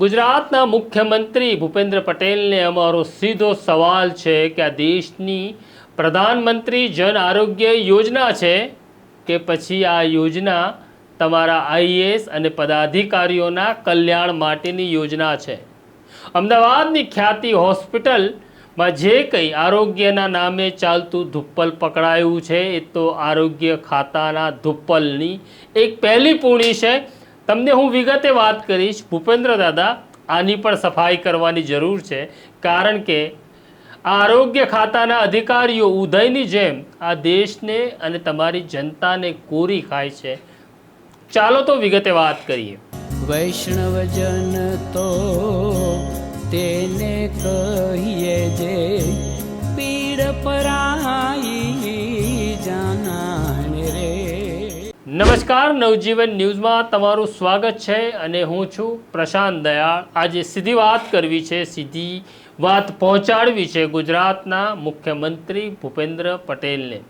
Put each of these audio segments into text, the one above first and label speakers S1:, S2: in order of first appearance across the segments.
S1: ગુજરાતના મુખ્યમંત્રી ભૂપેન્દ્ર પટેલને અમારો સીધો સવાલ છે કે આ દેશની પ્રધાનમંત્રી જન આરોગ્ય યોજના છે કે પછી આ યોજના તમારા આઈએએસ અને પદાધિકારીઓના કલ્યાણ માટેની યોજના છે? અમદાવાદની ખ્યાતિ હોસ્પિટલમાં જે કંઈ આરોગ્યના નામે ચાલતું ધુપ્પલ પકડાયું છે, એ તો આરોગ્ય ખાતાના ધુપ્પલની એક પહેલી પૂણી છે. તમને હું વિગતે વાત કરીશ, ભૂપેન્દ્ર દાદા, આની પણ સફાઈ કરવાની જરૂર છે. કારણ કે આરોગ્ય ખાતાના અધિકારીઓ ઉદયની જેમ આ દેશને અને તમારી જનતાને કોરી ખાય છે. ચાલો તો વિગતે વાત કરીએ.
S2: વૈષ્ણવજન તો તેને કહીએ જે પીડ પરાઈ
S1: નમસ્કાર, નવજીવન ન્યૂઝમાં તમારું સ્વાગત છે અને હું છું પ્રશાંત દયાળ. આજે સીધી વાત કરવી છે, સીધી વાત પહોંચાડવી છે ગુજરાતના મુખ્યમંત્રી ભૂપેન્દ્ર પટેલને.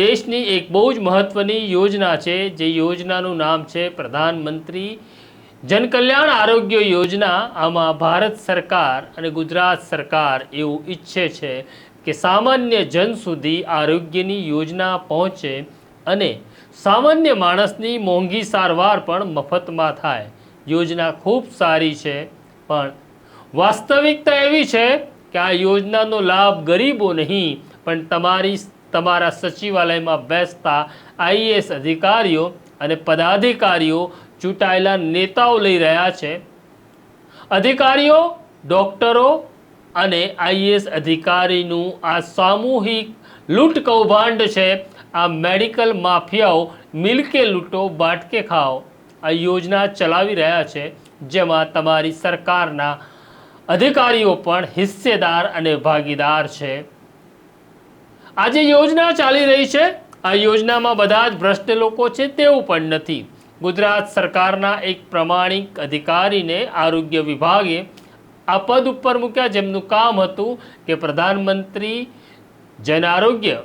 S1: દેશની એક બહુ જ મહત્ત્વની યોજના છે, જે યોજનાનું નામ છે પ્રધાનમંત્રી જનકલ્યાણ આરોગ્ય યોજના. આમાં ભારત સરકાર અને ગુજરાત સરકાર એવું ઈચ્છે છે કે સામાન્ય જન સુધી આરોગ્યની યોજના પહોંચે. અને સામાન્ય માણસની મોંઘી સારવાર પણ મફતમાં થાય. યોજના ખૂબ સારી છે, પણ વાસ્તવિકતા એવી છે કે આ યોજનાનો લાભ ગરીબો નહીં, પણ તમારી તમારા સચિવાલયમાં બેસતા આઈએએસ અધિકારીઓ અને પદાધિકારીઓ ચૂંટાયેલા નેતાઓ લઈ રહ્યા છે. અધિકારીઓ, ડોક્ટરો અને આઈએએસ અધિકારીનું આ સામૂહિક લૂંટ કૌભાંડ છે આ મેડિકલ માફિયાઓ મિલકે લૂંટો, બાટકે ખાઓ. આ યોજના ચલાવી રહ્યા છે, જેમાં તમારી સરકારના અધિકારીઓ પણ હિસ્સેદાર અને ભાગીદાર છે. આ જે યોજના ચાલી રહી છે. આ યોજનામાં બધા જ ભ્રષ્ટ લોકો છે તેવું પણ નથી. ગુજરાત સરકારના એક પ્રમાણિક અધિકારીને આરોગ્ય વિભાગે આ પદ ઉપર મૂક્યા, જેમનું કામ હતું કે પ્રધાનમંત્રી જન આરોગ્ય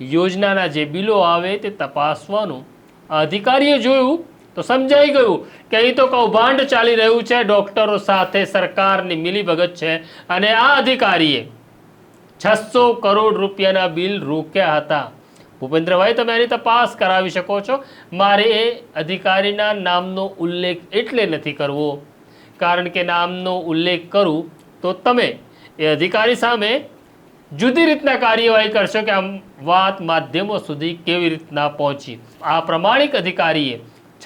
S1: યોજનાના જે બિલો આવે તે તપાસવાનું. અધિકારીએ જોયું તો સમજાઈ ગયું કે અહીં તો કૌભાંડ ચાલી રહ્યું છે, ડોક્ટરો સાથે સરકારની મિલીભગત છે અને આ અધિકારીએ છસો કરોડ રૂપિયાના બિલ રોક્યા હતા. ભૂપેન્દ્રભાઈ, તમે એની તપાસ કરાવી શકો છો? મારે એ અધિકારીના નામનો ઉલ્લેખ એટલે નથી કરવો. કારણ કે નામનો ઉલ્લેખ કરું તો તમે એ અધિકારી સામે જુદી રીતના કાર્યવાહી કરશો કે આમ વાત માધ્યમો સુધી કેવી રીતના પહોંચી? આ પ્રમાણિક અધિકારીએ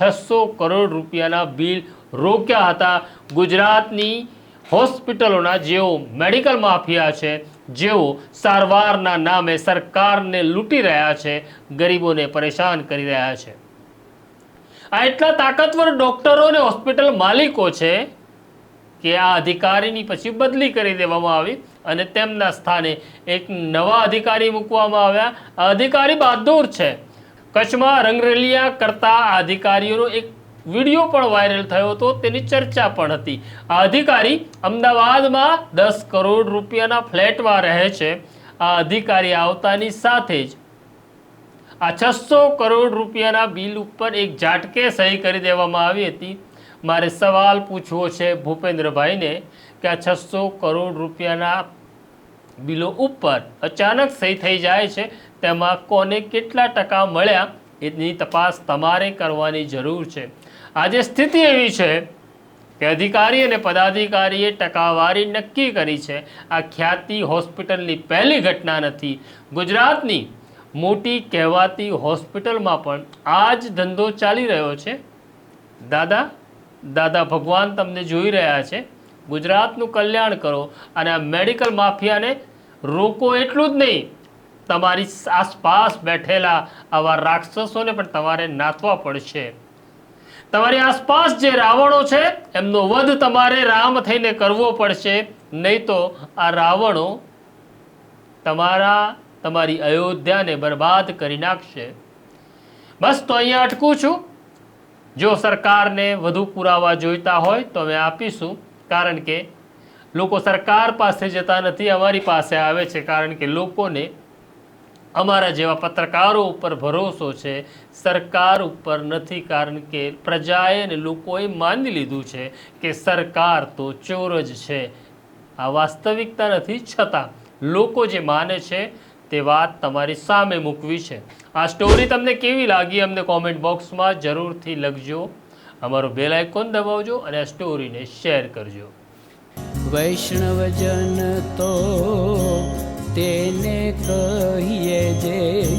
S1: છસો કરોડ રૂપિયાના બિલ રોક્યા હતા. ગુજરાતની હોસ્પિટલોના જેઓ મેડિકલ માફિયા છે, જેઓ સારવારના નામે સરકારને લૂંટી રહ્યા છે, ગરીબોને પરેશાન કરી રહ્યા છે. આ એટલા તાકાતવર ડોક્ટરો અને હોસ્પિટલ માલિકો છે કે આ અધિકારીની પછી બદલી કરી દેવામાં આવી અને તેમના સ્થાને એક નવા અધિકારી મૂકવામાં આવ્યા. આ અધિકારી બહાદુર છે. કચ્છમાં રંગરેલિયા કરતા અધિકારીઓનો એક વીડિયો પણ વાયરલ થયો હતો. તેની ચર્ચા પણ હતી. આ અધિકારી અમદાવાદમાં દસ કરોડ રૂપિયાના ફ્લેટમાં રહે છે. આ અધિકારી આવતાની સાથે જ આ છસો કરોડ રૂપિયાના બિલ ઉપર એક ઝાટકે સહી કરી દેવામાં આવી હતી. મારે સવાલ પૂછવો છે ભૂપેન્દ્રભાઈને કે આ છસો કરોડ રૂપિયાના બિલો ઉપર અચાનક સહી થઈ જાય છે, તેમાં કોને કેટલા ટકા મળ્યા, એની તપાસ તમારે કરવાની જરૂર છે. આજે સ્થિતિ એવી છે કે અધિકારી અને પદાધિકારીએ ટકાવારી નક્કી કરી છે. આ ખ્યાતિ હોસ્પિટલની પહેલી ઘટના નથી. ગુજરાતની મોટી કહેવાતી હોસ્પિટલમાં પણ આ જ ધંધો ચાલી રહ્યો છે. દાદા? દાદા ભગવાન તમને જોઈ રહ્યા છે. ગુજરાતનું કલ્યાણ કરો અને આ મેડિકલ માફિયાને રોકો એટલું જ નહીં. તમારી આસપાસ બેઠેલા આવા રાક્ષસોને પણ તમારે નાથવા પડશે. તમારી આસપાસ જે રાવણો છે, એમનો વધ તમારે રામ થઈને કરવો પડશે. નહીં તો આ રાવણો તમારા, તમારી અયોધ્યાને બરબાદ કરી નાખશે. બસ તો અહીંયા અટકું છું. જો સરકારને વધુ પુરાવા જોઈતા હોય તો અમે આપીશું, કારણ કે લોકો સરકાર પાસે જતા નથી, અમારી પાસે આવે છે, કારણ કે લોકોને અમારા જેવા પત્રકારો ઉપર ભરોસો છે, સરકાર ઉપર નથી, કારણ કે પ્રજાએ અને લોકોએ માની લીધું છે કે સરકાર તો ચોર જ છે. આ વાસ્તવિકતા નથી, છતાં લોકો જે માને છે તે વાત તમારી સામે મૂકવી છે. આ સ્ટોરી તમને કેવી લાગી અમને કોમેન્ટ બોક્સમાં જરૂરથી લખજો. અમારો બેલ આઇકોન દબાવજો અને આ સ્ટોરીને શેર કરજો.
S2: વૈષ્ણવજન તો તેને કહીએ જે